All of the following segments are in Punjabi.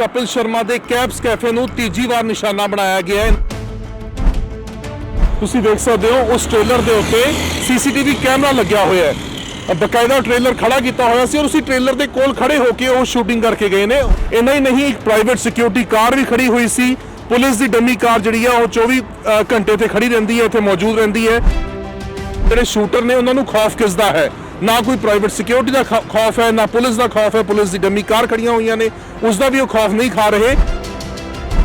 ਕਪਿਲ ਸ਼ਰਮਾ ਦੇ ਕੈਪਸ ਕੈਫੇ ਨੂੰ ਤੀਜੀ ਵਾਰ ਨਿਸ਼ਾਨਾ ਬਣਾਇਆ ਗਿਆ ਹੈ। ਤੁਸੀਂ ਦੇਖ ਸਕਦੇ ਹੋ, ਉਸ ਟ੍ਰੇਲਰ ਦੇ ਉੱਤੇ ਸੀਸੀਟੀਵੀ ਕੈਮਰਾ ਲੱਗਿਆ ਹੋਇਆ ਹੈ। ਬਕਾਇਦਾ ਟ੍ਰੇਲਰ ਖੜਾ ਕੀਤਾ ਹੋਇਆ ਸੀ ਔਰ ਉਸੇ ਟ੍ਰੇਲਰ ਦੇ ਕੋਲ ਖੜੇ ਹੋ ਕੇ ਉਹ ਸ਼ੂਟਿੰਗ ਕਰਕੇ ਗਏ ਨੇ। ਇੰਨਾ ਹੀ ਨਹੀਂ, ਇੱਕ ਪ੍ਰਾਈਵੇਟ ਸਿਕਿਉਰਿਟੀ ਕਾਰ ਵੀ ਖੜੀ ਹੋਈ ਸੀ। ਪੁਲਿਸ ਦੀ ਡੰਮੀ ਕਾਰ ਜਿਹੜੀ ਆ, ਉਹ 24 ਘੰਟੇ ਤੇ ਖੜੀ ਰਹਿੰਦੀ ਹੈ, ਇੱਥੇ ਮੌਜੂਦ ਰਹਿੰਦੀ ਹੈ। ਜਿਹੜੇ ਸ਼ੂਟਰ ਨੇ, ਉਹਨਾਂ ਨੂੰ ਖੌਫ ਕਿਸ ਦਾ ਹੈ? ਨਾ ਕੋਈ ਪ੍ਰਾਈਵੇਟ ਸਿਕਿਉਰਿਟੀ ਦਾ ਖੌਫ ਹੈ ਨਾ ਪੁਲਿਸ ਦਾ ਖੌਫ ਹੈ। ਪੁਲਿਸ ਦੀ ਡੰਮੀ ਕਾਰ ਖੜੀਆਂ ਹੋਈਆਂ ਨੇ। ਉਸ ਦਾ ਵੀ ਉਹ ਖੌਫ ਨਹੀਂ ਖਾ ਰਹੇ।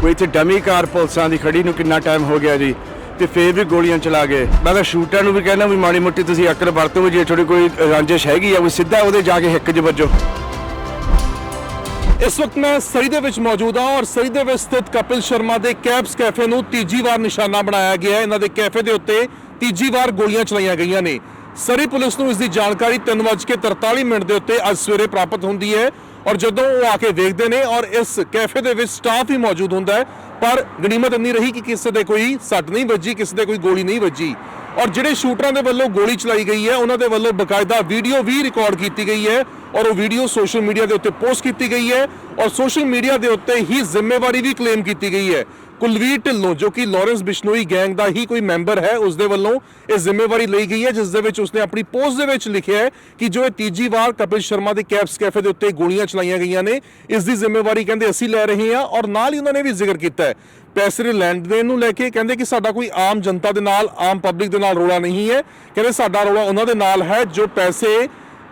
ਕੋਈ ਇੱਥੇ ਡਮੀ ਕਾਰ ਪੁਲਿਸਾਂ ਦੀ ਖੜੀ ਨੂੰ ਕਿੰਨਾ ਟਾਈਮ ਹੋ ਗਿਆ ਜੀ? ਤੇ ਫੇਰ ਵੀ ਗੋਲੀਆਂ ਚਲਾ ਗਏ। ਮੈਂ ਤਾਂ ਸ਼ੂਟਰ ਨੂੰ ਵੀ ਕਹਿੰਦਾ ਵੀ ਮਾੜੀ ਮੋਟੀ ਤੁਸੀਂ ਅਕਲ ਵਰਤੋ ਜੇ ਤੁਹਾਡੀ ਕੋਈ ਰੰਜਿਸ਼ ਹੈਗੀ ਆ ਉਹ ਸਿੱਧਾ ਉਹਦੇ ਜਾ ਕੇ ਹਿੱਕ 'ਚ ਵੱਜੋ। ਇਸ ਵਕਤ ਮੈਂ ਸਰੀ ਦੇ ਵਿੱਚ ਮੌਜੂਦ ਹਾਂ ਔਰ ਸਰੀ ਦੇ ਵਿੱਚ ਸਥਿਤ ਕਪਿਲ ਸ਼ਰਮਾ ਦੇ ਕੈਪਸ ਕੈਫੇ ਨੂੰ ਤੀਜੀ ਵਾਰ ਨਿਸ਼ਾਨਾ ਬਣਾਇਆ ਗਿਆ ਹੈ। ਇਹਨਾਂ ਦੇ ਕੈਫੇ ਦੇ ਉੱਤੇ ਤੀਜੀ ਵਾਰ ਗੋਲੀਆਂ ਚਲਾਈਆਂ ਗਈਆਂ ਨੇ। ਸਰੀ ਪੁਲਿਸ ਨੂੰ ਇਸ ਦੀ ਜਾਣਕਾਰੀ 3:43 ਮਿੰਟ ਦੇ ਉੱਤੇ ਅੱਜ ਸਵੇਰੇ ਪ੍ਰਾਪਤ ਹੁੰਦੀ ਹੈ ਔਰ ਜਦੋਂ ਉਹ ਆ ਕੇ ਵੇਖਦੇ ਨੇ ਔਰ ਇਸ ਕੈਫੇ ਦੇ ਵਿੱਚ ਸਟਾਫ ਹੀ ਮੌਜੂਦ ਹੁੰਦਾ ਹੈ, ਪਰ ਗਣੀਮਤ ਇੰਨੀ ਰਹੀ ਕਿ ਕਿਸੇ ਦੇ ਕੋਈ ਸੱਟ ਨਹੀਂ ਵੱਜੀ, ਕਿਸੇ ਦੇ ਕੋਈ ਗੋਲੀ ਨਹੀਂ ਵੱਜੀ। ਔਰ ਜਿਹੜੇ ਸ਼ੂਟਰਾਂ ਦੇ ਵੱਲੋਂ ਗੋਲੀ ਚਲਾਈ ਗਈ ਹੈ, ਉਹਨਾਂ ਦੇ ਵੱਲੋਂ ਬਕਾਇਦਾ ਵੀਡੀਓ ਵੀ ਰਿਕਾਰਡ ਕੀਤੀ ਗਈ ਹੈ। ਔਰ ਉਹ ਵੀਡੀਓ ਸੋਸ਼ਲ ਮੀਡੀਆ ਦੇ ਉੱਤੇ ਪੋਸਟ ਕੀਤੀ ਗਈ ਹੈ ਔਰ ਸੋਸ਼ਲ ਮੀਡੀਆ ਦੇ ਉੱਤੇ ਹੀ ਜ਼ਿੰਮੇਵਾਰੀ ਵੀ ਕਲੇਮ ਕੀਤੀ ਗਈ ਹੈ। ਕੁਲਵੀਰ ਢਿੱਲੋਂ, ਜੋ ਕਿ ਲਾਰੈਂਸ ਬਿਸ਼ਨੋਈ ਗੈਂਗ ਦਾ ਹੀ ਕੋਈ ਮੈਂਬਰ ਹੈ, ਉਸ ਦੇ ਵੱਲੋਂ ਇਹ ਜ਼ਿੰਮੇਵਾਰੀ ਲਈ ਗਈ ਹੈ, ਜਿਸ ਦੇ ਵਿੱਚ ਉਸਨੇ ਆਪਣੀ ਪੋਸਟ ਦੇ ਵਿੱਚ ਲਿਖਿਆ ਹੈ ਕਿ ਜੋ ਇਹ ਤੀਜੀ ਵਾਰ ਕਪਿਲ ਸ਼ਰਮਾ ਦੇ ਕੈਪਸ ਕੈਫੇ ਦੇ ਉੱਤੇ ਗੋਲੀਆਂ ਚਲਾਈਆਂ ਗਈਆਂ ਨੇ, ਇਸ ਦੀ ਜ਼ਿੰਮੇਵਾਰੀ ਕਹਿੰਦੇ ਅਸੀਂ ਲੈ ਰਹੇ ਹਾਂ ਔਰ ਨਾਲ ਹੀ ਉਹਨਾਂ ਨੇ ਵੀ ਜ਼ਿਕਰ ਕੀਤਾ ਹੈ। ਪੈਸੇ ਦੇ ਲੈਣ ਦੇਣ ਨੂੰ ਲੈ ਕੇ ਕਹਿੰਦੇ ਕਿ ਸਾਡਾ ਕੋਈ ਆਮ ਜਨਤਾ ਦੇ ਨਾਲ, ਆਮ ਪਬਲਿਕ ਦੇ ਨਾਲ ਰੋਲਾ ਨਹੀਂ ਹੈ। ਕਹਿੰਦੇ ਸਾਡਾ ਰੋਲਾ ਉਹਨਾਂ ਦੇ ਨਾਲ ਹੈ, ਜੋ ਪੈਸੇ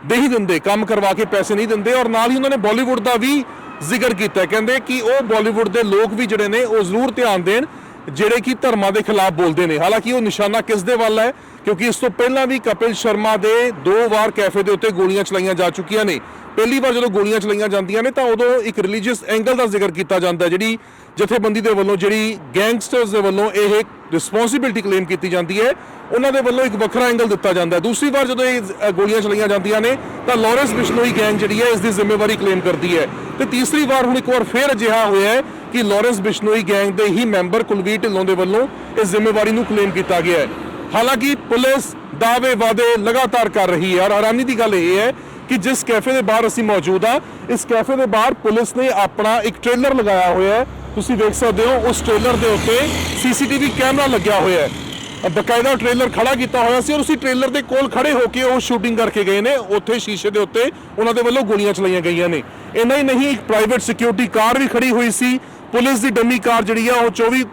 ਦੇ ਹੀ ਦਿੰਦੇ, ਕੰਮ ਕਰਵਾ ਕੇ ਪੈਸੇ ਨਹੀਂ ਦਿੰਦੇ ਔਰ ਨਾਲ ਹੀ ਉਹਨਾਂ ਨੇ ਬਾਲੀਵੁੱਡ ਦਾ ਵੀ ਜ਼ਿਕਰ ਕੀਤਾ ਕਹਿੰਦੇ ਕਿ ਉਹ ਬਾਲੀਵੁੱਡ ਦੇ ਲੋਕ ਵੀ ਜਿਹੜੇ ਨੇ, ਉਹ ਜ਼ਰੂਰ ਧਿਆਨ ਦੇਣ ਜਿਹੜੇ ਕਿ ਧਰਮਾਂ ਦੇ ਖਿਲਾਫ ਬੋਲਦੇ ਨੇ। ਹਾਲਾਂਕਿ ਉਹ ਨਿਸ਼ਾਨਾ ਕਿਸ ਦੇ ਵੱਲ ਹੈ? ਕਿਉਂਕਿ ਇਸ ਤੋਂ ਪਹਿਲਾਂ ਵੀ ਕਪਿਲ ਸ਼ਰਮਾ ਦੇ ਦੋ ਵਾਰ ਕੈਫੇ ਦੇ ਉੱਤੇ ਗੋਲੀਆਂ ਚਲਾਈਆਂ ਜਾ ਚੁੱਕੀਆਂ ਨੇ। ਪਹਿਲੀ ਵਾਰ ਜਦੋਂ ਗੋਲੀਆਂ ਚਲਾਈਆਂ ਜਾਂਦੀਆਂ ਨੇ ਤਾਂ ਉਦੋਂ ਇੱਕ ਰਿਲੀਜੀਅਸ ਐਂਗਲ ਦਾ ਜ਼ਿਕਰ ਕੀਤਾ ਜਾਂਦਾ ਜਿਹੜੀ ਜਥੇਬੰਦੀ ਦੇ ਵੱਲੋਂ, ਜਿਹੜੀ ਗੈਂਗਸਟਰਸ ਦੇ ਵੱਲੋਂ ਇਹ ਰਿਸਪੌਂਸਿਬਿਲਟੀ ਕਲੇਮ ਕੀਤੀ ਜਾਂਦੀ ਹੈ। ਉਹਨਾਂ ਦੇ ਵੱਲੋਂ ਇੱਕ ਵੱਖਰਾ ਐਂਗਲ ਦਿੱਤਾ ਜਾਂਦਾ ਹੈ। ਦੂਸਰੀ ਵਾਰ ਜਦੋਂ ਇਹ ਗੋਲੀਆਂ ਚਲਾਈਆਂ ਜਾਂਦੀਆਂ ਨੇ ਤਾਂ ਲਾਰੈਂਸ ਬਿਸ਼ਨੋਈ ਗੈਂਗ ਜਿਹੜੀ ਹੈ, ਇਸ ਦੀ ਜ਼ਿੰਮੇਵਾਰੀ ਕਲੇਮ ਕਰਦੀ ਹੈ। ਤੇ ਤੀਸਰੀ ਵਾਰ ਹੁਣ ਇੱਕ ਵਾਰ ਫੇਰ ਅਜਿਹਾ ਹੋਇਆ ਹੈ ਕਿ ਲਾਰੈਂਸ ਬਿਸ਼ਨੋਈ ਗੈਂਗ ਦੇ ਹੀ ਮੈਂਬਰ ਕੁਲਵੀਰ ਢਿੱਲੋਂ ਦੇ ਵੱਲੋਂ ਇਸ ਜ਼ਿੰਮੇਵਾਰੀ ਨੂੰ ਕਲੇਮ ਕੀਤਾ ਗਿਆ ਹੈ। ਹਾਲਾਂਕਿ ਪੁਲਿਸ ਦਾਅਵੇ ਵਾਅਦੇ ਲਗਾਤਾਰ ਕਰ ਰਹੀ ਹੈ ਔਰ ਹੈਰਾਨੀ ਦੀ ਗੱਲ ਇਹ ਹੈ ਕਿ ਜਿਸ ਕੈਫੇ ਦੇ ਬਾਹਰ ਅਸੀਂ ਮੌਜੂਦ ਆ ਇਸ ਕੈਫੇ ਦੇ ਬਾਹਰ ਪੁਲਿਸ ਨੇ ਆਪਣਾ ਇੱਕ ਟ੍ਰੇਲਰ ਲਗਾਇਆ ਹੋਇਆ ਹੈ। ਤੁਸੀਂ ਵੇਖ ਸਕਦੇ ਹੋ, ਉਸ ਟ੍ਰੇਲਰ ਦੇ ਉੱਤੇ ਸੀਸੀਟੀਵੀ ਕੈਮਰਾ ਲੱਗਿਆ ਹੋਇਆ ਹੈ। ਬਕਾਇਦਾ ਟ੍ਰੇਲਰ ਖੜਾ ਕੀਤਾ ਹੋਇਆ ਸੀ ਔਰ ਉਸੇ ਟ੍ਰੇਲਰ ਦੇ ਕੋਲ ਖੜੇ ਹੋ ਕੇ ਉਹ ਸ਼ੂਟਿੰਗ ਕਰਕੇ ਗਏ ਨੇ। ਉੱਥੇ ਸ਼ੀਸ਼ੇ ਦੇ ਉੱਤੇ ਉਹਨਾਂ ਦੇ ਵੱਲੋਂ ਗੋਲੀਆਂ ਚਲਾਈਆਂ ਗਈਆਂ ਨੇ। ਇੰਨਾ ਹੀ ਨਹੀਂ, ਇੱਕ ਪ੍ਰਾਈਵੇਟ ਸਿਕਿਉਰਿਟੀ ਕਾਰ ਵੀ ਖੜੀ ਹੋਈ ਸੀ। ਪੁਲਿਸ ਦੀ ਡੰਮੀ ਕਾਰ ਜਿਹੜੀ ਆ, ਉਹ 24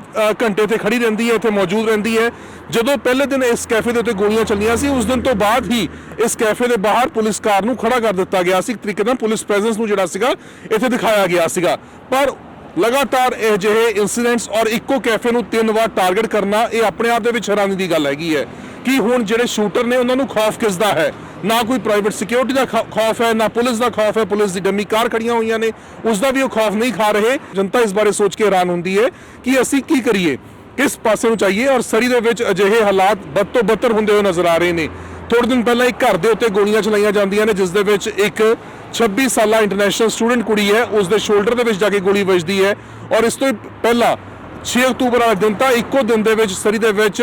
ਘੰਟੇ ਤੇ ਖੜੀ ਰਹਿੰਦੀ ਹੈ ਇੱਥੇ ਮੌਜੂਦ ਰਹਿੰਦੀ ਹੈ। ਜਦੋਂ ਪਹਿਲੇ ਦਿਨ ਇਸ ਕੈਫੇ ਦੇ ਉੱਤੇ ਗੋਲੀਆਂ ਚੱਲੀਆਂ ਸੀ, ਉਸ ਦਿਨ ਤੋਂ ਬਾਅਦ ਹੀ ਇਸ ਕੈਫੇ ਦੇ ਬਾਹਰ ਪੁਲਿਸ ਕਾਰ ਨੂੰ ਖੜਾ ਕਰ ਦਿੱਤਾ ਗਿਆ ਸੀ। ਇੱਕ ਤਰੀਕੇ ਨਾਲ ਪੁਲਿਸ ਪ੍ਰੈਜ਼ੈਂਸ ਨੂੰ ਜਿਹੜਾ ਸੀਗਾ, ਇੱਥੇ ਦਿਖਾਇਆ ਗਿਆ ਸੀਗਾ। ਪਰ ਲਗਾਤਾਰ ਇਹ ਜਿਹੇ ਇਨਸੀਡੈਂਟਸ ਔਰ ਇੱਕੋ ਕੈਫੇ ਨੂੰ ਤਿੰਨ ਵਾਰ ਟਾਰਗੇਟ ਕਰਨਾ, ਇਹ ਆਪਣੇ ਆਪ ਦੇ ਵਿੱਚ ਹੈਰਾਨੀ ਦੀ ਗੱਲ ਹੈਗੀ ਹੈ ਕਿ ਹੁਣ ਜਿਹੜੇ ਸ਼ੂਟਰ ਨੇ, ਉਹਨਾਂ ਨੂੰ ਖੌਫ ਕਿਸ ਦਾ ਹੈ? ਨਾ ਕੋਈ ਪ੍ਰਾਈਵੇਟ ਸਿਕਿਉਰਿਟੀ ਦਾ ਖੌਫ ਹੈ, ਨਾ ਪੁਲਿਸ ਦਾ ਖੌਫ ਹੈ। ਪੁਲਿਸ ਦੀ ਡੰਮੀ ਕਾਰ ਖੜੀਆਂ ਹੋਈਆਂ ਨੇ। ਉਸ ਦਾ ਵੀ ਉਹ ਖੌਫ ਨਹੀਂ ਖਾ ਰਹੇ। ਜਨਤਾ ਇਸ ਬਾਰੇ ਸੋਚ ਕੇ ਹੈਰਾਨ ਹੁੰਦੀ ਹੈ ਕਿ ਅਸੀਂ ਕੀ ਕਰੀਏ? ਕਿਸ ਪਾਸੇ ਨੂੰ ਚਾਹੀਏ ਔਰ ਸਰੀ ਦੇ ਵਿੱਚ ਅਜਿਹੇ ਹਾਲਾਤ ਬਦ ਤੋਂ ਬੱਤਰ ਹੁੰਦੇ ਹੋਏ ਨਜ਼ਰ ਆ ਰਹੇ ਨੇ। ਥੋੜੇ ਦਿਨ ਪਹਿਲਾਂ ਇੱਕ ਘਰ ਦੇ ਉੱਤੇ ਗੋਲੀਆਂ ਚਲਾਈਆਂ ਜਾਂਦੀਆਂ ਨੇ, ਜਿਸ ਦੇ ਵਿੱਚ ਇੱਕ 26 ਸਾਲਾ ਇੰਟਰਨੈਸ਼ਨਲ ਸਟੂਡੈਂਟ ਕੁੜੀ ਹੈ। ਉਸ ਦੇ ਸ਼ੋਲਡਰ ਦੇ ਵਿੱਚ ਜਾ ਕੇ ਗੋਲੀ ਵੱਜਦੀ ਹੈ। ਔਰ ਇਸ ਤੋਂ ਪਹਿਲਾਂ 6 ਅਕਤੂਬਰ ਵਾਲੇ ਦਿਨ ਤਾਂ ਇੱਕੋ ਦਿਨ ਦੇ ਵਿੱਚ ਸਰੀ ਦੇ ਵਿੱਚ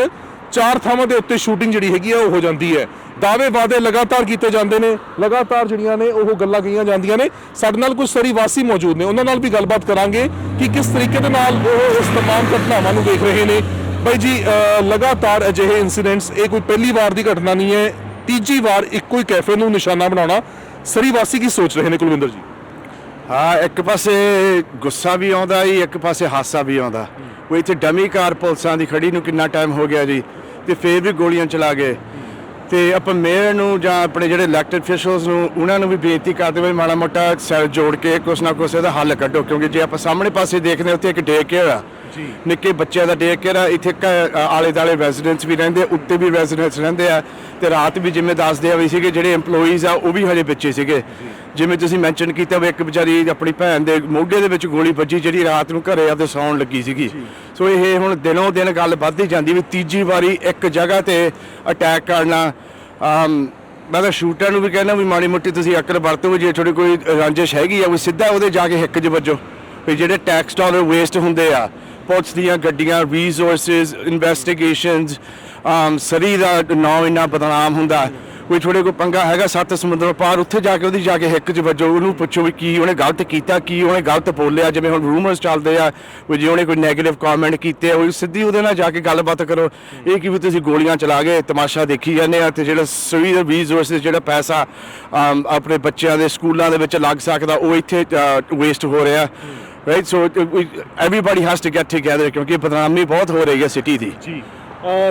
ਚਾਰ ਥਾਵਾਂ ਦੇ ਉੱਤੇ ਸ਼ੂਟਿੰਗ ਜਿਹੜੀ ਹੈਗੀ ਆ ਉਹ ਹੋ ਜਾਂਦੀ ਹੈ ਦਾਅਵੇ ਵਾਅਦੇ ਲਗਾਤਾਰ ਕੀਤੇ ਜਾਂਦੇ ਨੇ ਲਗਾਤਾਰ ਜਿਹੜੀਆਂ ਨੇ ਉਹ ਗੱਲਾਂ ਕਹੀਆਂ ਜਾਂਦੀਆਂ ਨੇ ਸਾਡੇ ਨਾਲ ਕੁਝ ਸਰੀ ਵਾਸੀ ਮੌਜੂਦ ਨੇ ਉਹਨਾਂ ਨਾਲ ਵੀ ਗੱਲਬਾਤ ਕਰਾਂਗੇ ਕਿ ਕਿਸ ਤਰੀਕੇ ਦੇ ਨਾਲ ਉਹ ਇਸ तमाम ਘਟਨਾਵਾਂ ਨੂੰ ਦੇਖ ਰਹੇ ਨੇ ਬਾਈ ਜੀ ਅਹ, ਲਗਾਤਾਰ ਅਜਿਹੇ ਇਨਸੀਡੈਂਟਸ ਇਹ ਕੋਈ ਪਹਿਲੀ ਵਾਰ ਦੀ ਘਟਨਾ ਨਹੀਂ ਹੈ ਤੀਜੀ ਵਾਰ ਇੱਕੋ ਹੀ ਕੈਫੇ ਨੂੰ ਨਿਸ਼ਾਨਾ ਬਣਾਉਣਾ ਸਰੀ ਵਾਸੀ ਕੀ ਸੋਚ ਰਹੇ ਨੇ ਕੁਲਵਿੰਦਰ ਜੀ ਹਾਂ ਇੱਕ ਪਾਸੇ ਗੁੱਸਾ ਵੀ ਆਉਂਦਾ ਜੀ ਇੱਕ ਪਾਸੇ ਹਾਸਾ ਵੀ ਆਉਂਦਾ। ਉਹ ਇੱਥੇ ਡਮੀ ਕਾਰ ਪੁਲਿਸਾਂ ਦੀ ਖੜੀ ਨੂੰ ਕਿੰਨਾ ਟਾਈਮ ਹੋ ਗਿਆ ਜੀ ਤੇ ਫੇਰ ਵੀ ਗੋਲੀਆਂ ਚਲਾ ਗਏ। ਤੇ ਆਪਾਂ ਮੇਅਰ ਨੂੰ ਜਾਂ ਆਪਣੇ ਜਿਹੜੇ ਇਲੈਕਟਡ ਅਫੀਸ਼ੀਅਲਸ ਨੂੰ ਉਹਨਾਂ ਨੂੰ ਵੀ ਬੇਨਤੀ ਕਰਦੇ ਹੋਏ ਮਾੜਾ ਮੋਟਾ ਸੈਲ ਜੋੜ ਕੇ ਕੁਛ ਨਾ ਕੁਛ ਇਹਦਾ ਹੱਲ ਕੱਢੋ ਕਿਉਂਕਿ ਜੇ ਆਪਾਂ ਸਾਹਮਣੇ ਪਾਸੇ ਦੇਖਦੇ ਉੱਥੇ ਇੱਕ ਡੇ ਕੇਅਰ ਆ। ਜੀ। ਨਿੱਕੇ ਬੱਚਿਆਂ ਦਾ ਡੇ ਕੇਅਰ ਆ ਇੱਥੇ ਆਲੇ ਦਾਲੇ ਰੈਜ਼ੀਡੈਂਟਸ ਵੀ ਰਹਿੰਦੇ ਉੱਤੇ ਵੀ ਰੈਜ਼ੀਡੈਂਟਸ ਰਹਿੰਦੇ ਆ ਤੇ ਰਾਤ ਵੀ ਜਿਵੇਂ ਦੱਸਦੇ ਆ ਵੀ ਸੀਗੇ ਜਿਹੜੇ EMPLOYEES ਆ ਉਹ ਵੀ ਹਜੇ ਬੱਚੇ ਸੀਗੇ। ਜਿਵੇਂ ਤੁਸੀਂ ਮੈਂਸ਼ਨ ਕੀਤਾ ਵੀ ਇੱਕ ਵਿਚਾਰੀ ਆਪਣੀ ਭੈਣ ਦੇ ਮੋਢੇ ਦੇ ਵਿੱਚ ਗੋਲੀ ਵੱਜੀ ਜਿਹੜੀ ਰਾਤ ਨੂੰ ਘਰੇ ਆਪਦੇ ਸੌਣ ਲੱਗੀ ਸੀਗੀ। ਸੋ ਇਹ ਹੁਣ ਦਿਨੋਂ ਦਿਨ ਗੱਲ ਵੱਧਦੀ ਜਾਂਦੀ ਵੀ ਤੀਜੀ ਵਾਰੀ ਇੱਕ ਜਗ੍ਹਾ ਤੇ ਅਟੈਕ ਕਰਨਾ ਮੈਂ ਤਾਂ ਸ਼ੂਟਰ ਨੂੰ ਵੀ ਕਹਿੰਦਾ ਵੀ ਮਾੜੀ ਮੋਟੀ ਤੁਸੀਂ ਅਕਲ ਵਰਤੋ ਜੇ ਤੁਹਾਡੀ ਕੋਈ ਰੰਜਿਸ਼ ਹੈਗੀ ਆ ਵੀ ਸਿੱਧਾ ਉਹਦੇ ਜਾ ਕੇ ਹਿੱਕ 'ਚ ਵੱਜੋ। ਵੀ ਜਿਹੜੇ ਟੈਕਸ ਡਾਲਰ ਵੇਸਟ ਹੁੰਦੇ ਆ ਪੁਲਿਸ ਦੀਆਂ ਗੱਡੀਆਂ ਰਿਸੋਰਸਸ ਇਨਵੈਸਟੀਗੇਸ਼ਨਸ ਅਮ ਸਰੀ ਦਾ ਨਾਂ ਇੰਨਾ ਬਦਨਾਮ ਹੁੰਦਾ। ਕੋਈ ਥੋੜੇ ਕੋ ਪੰਗਾ ਹੈਗਾ ਸੱਤ ਸਮੁੰਦਰੋਂ ਪਾਰ ਉੱਥੇ ਜਾ ਕੇ ਉਹਦੀ ਜਾ ਕੇ ਹਿੱਕ 'ਚ ਵੱਜੋ ਉਹਨੂੰ ਪੁੱਛੋ ਵੀ ਕੀ ਉਹਨੇ ਗਲਤ ਕੀਤਾ ਕੀ ਉਹਨੇ ਗਲਤ ਬੋਲਿਆ ਜਿਵੇਂ ਹੁਣ ਰੂਮਰਸ ਚੱਲਦੇ ਆ ਵੀ ਜੇ ਉਹਨੇ ਕੋਈ 네ਗੇਟਿਵ ਕਮੈਂਟ ਕੀਤੇ ਆ, ਉਹ ਸਿੱਧੀ ਉਹਦੇ ਨਾਲ ਜਾ ਕੇ ਗੱਲਬਾਤ ਕਰੋ। ਇਹ ਕਿ ਵੀ ਤੁਸੀਂ ਗੋਲੀਆਂ ਚਲਾ ਗਏ ਤਮਾਸ਼ਾ ਦੇਖੀ ਜਾਂਦੇ ਆ ਤੇ ਜਿਹੜਾ ਸਵੀ ਦੇ ਰਿਸੋਰਸਸ ਜਿਹੜਾ ਪੈਸਾ ਆਪਣੇ ਬੱਚਿਆਂ ਦੇ ਸਕੂਲਾਂ ਦੇ ਵਿੱਚ ਲੱਗ ਸਕਦਾ ਉਹ ਇੱਥੇ ਵੇਸਟ ਹੋ ਰਿਹਾ। Right so everybody has to get together ਕਿਉਂਕਿ ਬਦਨਾਮੀ ਬਹੁਤ ਹੋ ਰਹੀ ਹੈ ਸਿਟੀ ਦੀ। ਜੀ।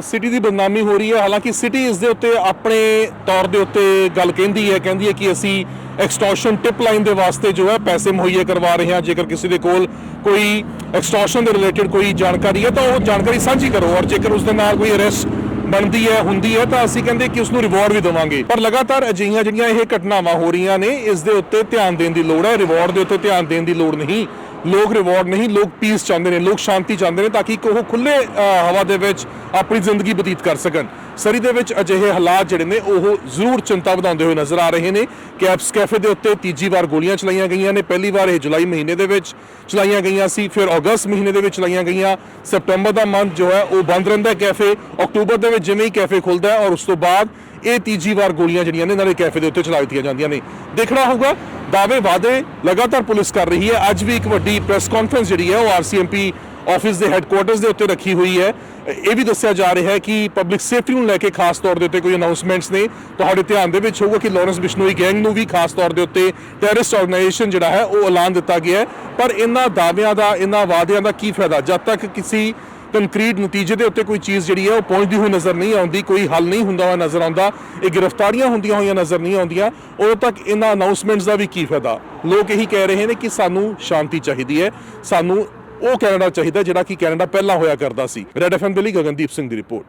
ਸਿਟੀ ਦੀ ਬਦਨਾਮੀ ਹੋ ਰਹੀ ਹੈ। ਹਾਲਾਂਕਿ ਸਿਟੀ ਇਸ ਦੇ ਉੱਤੇ ਆਪਣੇ ਤੌਰ ਦੇ ਉੱਤੇ ਗੱਲ ਕਹਿੰਦੀ ਹੈ। ਕਹਿੰਦੀ ਹੈ ਕਿ ਅਸੀਂ ਐਕਸਟੋਰਸ਼ਨ ਟਿਪ ਲਾਈਨ ਦੇ ਵਾਸਤੇ ਜੋ ਹੈ ਪੈਸੇ ਮੁਹੱਈਆ ਕਰਵਾ ਰਹੇ ਹਾਂ। ਜੇਕਰ ਕਿਸੇ ਦੇ ਕੋਲ ਕੋਈ ਐਕਸਟੋਰਸ਼ਨ ਦੇ ਰਿਲੇਟਡ ਕੋਈ ਜਾਣਕਾਰੀ ਹੈ, ਤਾਂ ਉਹ ਜਾਣਕਾਰੀ ਸਾਂਝੀ ਕਰੋ। ਔਰ ਜੇਕਰ ਉਸ ਦੇ ਨਾਲ ਕੋਈ ਅਰੈਸਟ ਬਣਦੀ ਹੈ, ਹੁੰਦੀ ਹੈ, ਤਾਂ ਅਸੀਂ ਕਹਿੰਦੇ ਕਿ ਉਸ ਨੂੰ ਰਿਵਾਰਡ ਵੀ ਦੇਵਾਂਗੇ। ਪਰ ਲਗਾਤਾਰ ਅਜਿਹੀਆਂ ਜਿਹੜੀਆਂ ਇਹ ਘਟਨਾਵਾਂ ਹੋ ਰਹੀਆਂ ਨੇ, ਇਸ ਦੇ ਉੱਤੇ ਧਿਆਨ ਦੇਣ ਦੀ ਲੋੜ ਹੈ। ਰਿਵਾਰਡ ਦੇ ਉੱਤੇ ਧਿਆਨ ਦੇਣ ਦੀ ਲੋੜ ਨਹੀਂ। ਲੋਕ ਰਿਵਾਰਡ ਨਹੀਂ, ਲੋਕ ਪੀਸ ਚਾਹੁੰਦੇ ਨੇ, ਲੋਕ ਸ਼ਾਂਤੀ ਚਾਹੁੰਦੇ ਨੇ ਤਾਂ ਕਿ ਉਹ ਖੁੱਲੇ ਹਵਾ ਦੇ ਵਿੱਚ ਆਪਣੀ ਜ਼ਿੰਦਗੀ ਬਤੀਤ ਕਰ ਸਕਣ। ਸਰੀ ਦੇ ਵਿੱਚ ਅਜਿਹੇ ਹਾਲਾਤ ਜਿਹੜੇ ਨੇ, ਉਹ ਜ਼ਰੂਰ ਚਿੰਤਾ ਵਧਾਉਂਦੇ ਹੋਏ ਨਜ਼ਰ ਆ ਰਹੇ ਨੇ ਕੈਪਸ ਕੈਫੇ ਦੇ ਉੱਤੇ ਤੀਜੀ ਵਾਰ ਗੋਲੀਆਂ ਚਲਾਈਆਂ ਗਈਆਂ ਨੇ। ਪਹਿਲੀ ਵਾਰ ਇਹ ਜੁਲਾਈ ਮਹੀਨੇ ਦੇ ਵਿੱਚ ਚਲਾਈਆਂ ਗਈਆਂ ਸੀ, ਫਿਰ ਅਗਸਤ ਮਹੀਨੇ ਦੇ ਵਿੱਚ ਚਲਾਈਆਂ ਗਈਆਂ। ਸਪਟੈਂਬਰ ਦਾ ਮੰਥ ਜੋ ਹੈ, ਉਹ ਬੰਦ ਰਹਿੰਦਾ ਹੈ ਕੈਫੇ। ਅਕਤੂਬਰ ਦੇ ਵਿੱਚ ਜਿਵੇਂ ਹੀ ਕੈਫੇ ਖੁੱਲਦਾ ਹੈ ਔਰ ਉਸ ਤੋਂ ਬਾਅਦ ਇਹ ਤੀਜੀ ਵਾਰ ਗੋਲੀਆਂ ਜਿਹੜੀਆਂ ਨੇ, ਨਾਲੇ ਕੈਫੇ ਦੇ ਉੱਤੇ ਚਲਾ ਦਿੱਤੀਆਂ ਜਾਂਦੀਆਂ ਨੇ। ਦੇਖਣਾ ਹੋਊਗਾ, ਦਾਅਵੇ ਵਾਅਦੇ ਲਗਾਤਾਰ ਪੁਲਿਸ ਕਰ ਰਹੀ ਹੈ। ਅੱਜ ਵੀ ਇੱਕ ਵੱਡੀ ਪ੍ਰੈਸ ਕਾਨਫਰੰਸ ਜਿਹੜੀ ਹੈ, ਉਹ ਆਰਸੀਐਮਪੀ ਆਫਿਸ ਦੇ ਹੈੱਡਕੁਆਰਟਰਸ ਦੇ ਉੱਤੇ ਰੱਖੀ ਹੋਈ ਹੈ। ਇਹ ਵੀ ਦੱਸਿਆ ਜਾ ਰਿਹਾ ਹੈ ਕਿ ਪਬਲਿਕ ਸੇਫਟੀ ਨੂੰ ਲੈ ਕੇ ਖਾਸ ਤੌਰ ਦੇ ਉੱਤੇ ਕੋਈ ਅਨਾਉਂਸਮੈਂਟਸ ਨੇ ਤੁਹਾਡੇ ਧਿਆਨ ਦੇ ਵਿੱਚ ਹੋਊਗਾ ਕਿ ਲਾਰੈਂਸ ਬਿਸ਼ਨੋਈ ਗੈਂਗ ਨੂੰ ਵੀ ਖਾਸ ਤੌਰ ਦੇ ਉੱਤੇ ਟੈਰਰਿਸਟ ਆਰਗੇਨਾਈਜੇਸ਼ਨ ਜਿਹੜਾ ਹੈ, ਉਹ ਐਲਾਨ ਦਿੱਤਾ ਗਿਆ ਹੈ। ਪਰ ਇਹਨਾਂ ਦਾਅਵਿਆਂ ਦਾ, ਇਹਨਾਂ ਵਾਅਦਿਆਂ ਦਾ ਕੀ ਫਾਇਦਾ? ਜਦ ਤੱਕ ਕਿਸੇ ਕੰਕਰੀਟ ਨਤੀਜੇ ਦੇ ਉੱਤੇ ਕੋਈ ਚੀਜ਼ ਜਿਹੜੀ ਹੈ, ਉਹ ਪਹੁੰਚਦੀ ਹੋਈ ਨਜ਼ਰ ਨਹੀਂ ਆਉਂਦੀ, ਕੋਈ ਹੱਲ ਨਹੀਂ ਹੁੰਦਾ ਹੋਇਆ ਨਜ਼ਰ ਆਉਂਦਾ, ਇਹ ਗ੍ਰਿਫਤਾਰੀਆਂ ਹੁੰਦੀਆਂ ਹੋਈਆਂ ਨਜ਼ਰ ਨਹੀਂ ਆਉਂਦੀਆਂ, ਉਦੋਂ ਤੱਕ ਇਹਨਾਂ ਅਨਾਉਂਸਮੈਂਟਸ ਦਾ ਵੀ ਕੀ ਫਾਇਦਾ? ਲੋਕ ਇਹੀ ਕਹਿ ਰਹੇ ਨੇ ਕਿ ਸਾਨੂੰ ਸ਼ਾਂਤੀ ਚਾਹੀਦੀ ਹੈ, ਸਾਨੂੰ ਉਹ ਕੈਨੇਡਾ ਚਾਹੀਦਾ ਜਿਹੜਾ ਕਿ ਕੈਨੇਡਾ ਪਹਿਲਾਂ ਹੋਇਆ ਕਰਦਾ ਸੀ। ਰੈਡ ਐਫਐਮ ਦੇ ਲਈ ਗਗਨਦੀਪ ਸਿੰਘ ਦੀ ਰਿਪੋਰਟ।